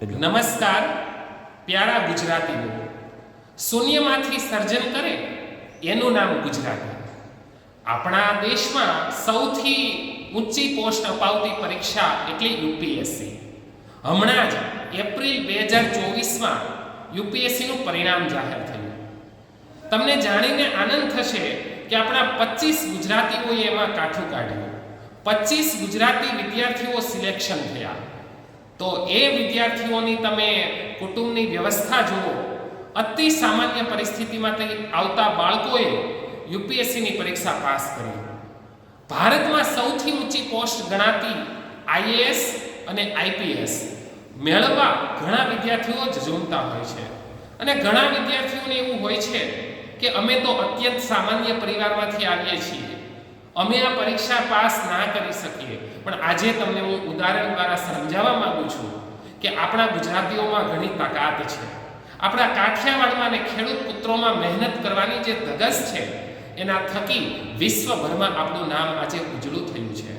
નમસ્કાર, પ્યારા ગુજરાતીઓ શૂન્યમાંથી સર્જન કરે, એનું નામ ગુજરાતી. આપણા દેશમાં સૌથી ઊંચી પોસ્ટ અપાવતી પરીક્ષા એટલે યુપીએસસી. હમણાં જ એપ્રિલ બે હજાર ચોવીસમાં યુપીએસસીનું પરિણામ જાહેર થયું. તમને જાણીને આનંદ થશે કે આપણા પચીસ ગુજરાતીઓએ એમાં કાઠું કાઢ્યું. પચીસ ગુજરાતી વિદ્યાર્થીઓ સિલેક્શન થયા. તો એ વિદ્યાર્થીઓની તમે કુટુંબની વ્યવસ્થા જુઓ. અતિ સામાન્ય પરિસ્થિતિમાંથી આવતા બાળકોએ યુપીએસસીની પરીક્ષા પાસ કરી. ભારતમાં સૌથી ઊંચી પોસ્ટ ગણાતી આઈએએસ અને આઈપીએસ. મેળવવા ઘણા વિદ્યાર્થીઓ જ ઝૂમતા હોય છે. અને ઘણા વિદ્યાર્થીઓને એવું હોય છે કે અમે તો અત્યંત સામાન્ય પરિવારમાંથી આવીએ છીએ. અમે આ પરીક્ષા પાસ ના કરી શકીએ. પણ આજે તમને હું ઉદાહરણ દ્વારા સમજાવવા માંગુ છું કે આપણા ગુજરાતીઓમાં ઘણી તાકાત છે. આપણા કાઠિયાવાડમાં અને ખેડૂત પુત્રોમાં મહેનત કરવાની જે ધગસ છે, એના થકી વિશ્વભરમાં આપણું નામ આજે ઉજળું થયું છે.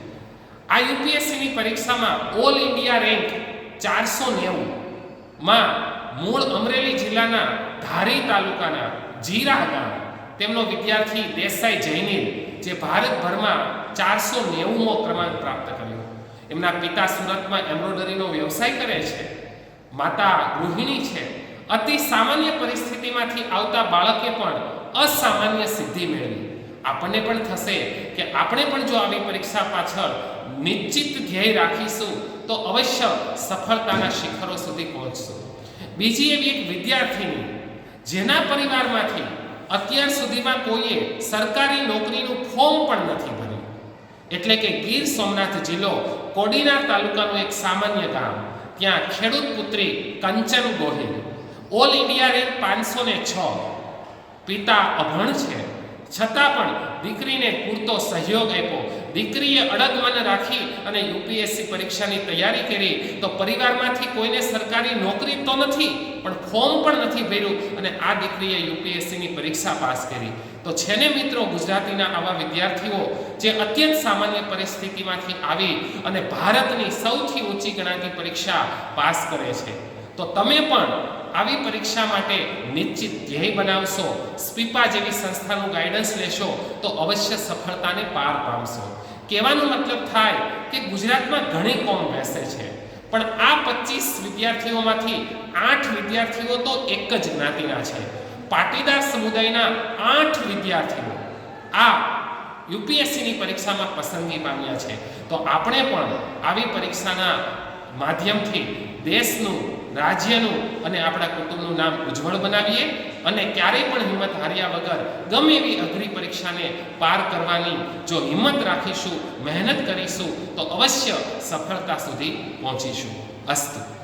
આ યુપીએસસીની પરીક્ષામાં ઓલ ઇન્ડિયા રેન્ક ચારસો નેવું, માં મૂળ અમરેલી જિલ્લાના ધારી તાલુકાના જીરા ગામ તેમનો વિદ્યાર્થી દેસાઈ જૈનીલ જે ભારતભરમાં ચારસો નેવુંમો ક્રમાંક પ્રાપ્ત કર્યો. એમના પિતા સુરતમાં એમ્બ્રોઇડરીનો વ્યવસાય કરે છે. માતા ગૃહિણી છે. અતિ સામાન્ય પરિસ્થિતિમાંથી આવતા બાળકે પણ અસામાન્ય સિદ્ધિ મેળવી. આપણને પણ થશે કે આપણે પણ જો આવી પરીક્ષા પાછળ નિશ્ચિત ધ્યેય રાખીશું, તો અવશ્ય સફળતાના શિખરો સુધી પહોંચશું. બીજી એવી એક વિદ્યાર્થીની, જેના પરિવારમાંથી અત્યાર સુધીમાં કોઈએ સરકારી નોકરીનું ફોર્મ પણ નથી ભર્યું. એટલે કે ગીર સોમનાથ જિલ્લો કોડીનાર તાલુકાનું એક સામાન્ય ગામ. ત્યાં ખેડૂત પુત્રી Kanchan Gohil, all India rank પાંચસો ને છ. પિતા અભણ છે. છતાં પણ દીકરીને પૂરતો સહયોગ આપ્યો. દીકરીએ અડગ મન રાખી અને યુપીએસસી પરીક્ષાની તૈયારી કરી, તો પરિવારમાંથી કોઈને સરકારી નોકરી તો નથી, પણ ફોર્મ પણ નથી ભર્યું અને આ દીકરીએ યુપીએસસીની પરીક્ષા પાસ કરી. તો છે ને મિત્રો ગુજરાતીના આવા વિદ્યાર્થીઓ, જે અત્યંત સામાન્ય પરિસ્થિતિમાંથી આવી અને ભારતની સૌથી ઊંચી ગણાતી પરીક્ષા પાસ કરે છે. તો તમે પણ આવી પરીક્ષા માટે નિશ્ચિત ધ્યેય બનાવશો, સ્પીપા જેવી સંસ્થાનું ગાઈડન્સ લેશો, તો અવશ્ય સફળતાને પાર પામશો. કહેવાનો મતલબ થાય કે ગુજરાતમાં ઘણી કોમ બેસે છે, પણ આ પચીસ વિદ્યાર્થીઓમાંથી આઠ વિદ્યાર્થીઓ તો એક જ જ્ઞાતિના છે. પાટીદાર સમુદાયના આઠ વિદ્યાર્થીઓ આ યુપીએસસીની પરીક્ષામાં પસંદગી પામ્યા છે. તો આપણે પણ આવી પરીક્ષાના માધ્યમથી દેશનું રાજ્યનું અને આપણા કુટુંબનું નામ ઉજ્જવળ બનાવીએ અને ક્યારેય પણ હિંમત હાર્યા વગર ગમે એવી અઘરી પરીક્ષાને પાર કરવાની જો હિંમત રાખીશું, મહેનત કરીશું, તો અવશ્ય સફળતા સુધી પહોંચીશું. અસ્તુ.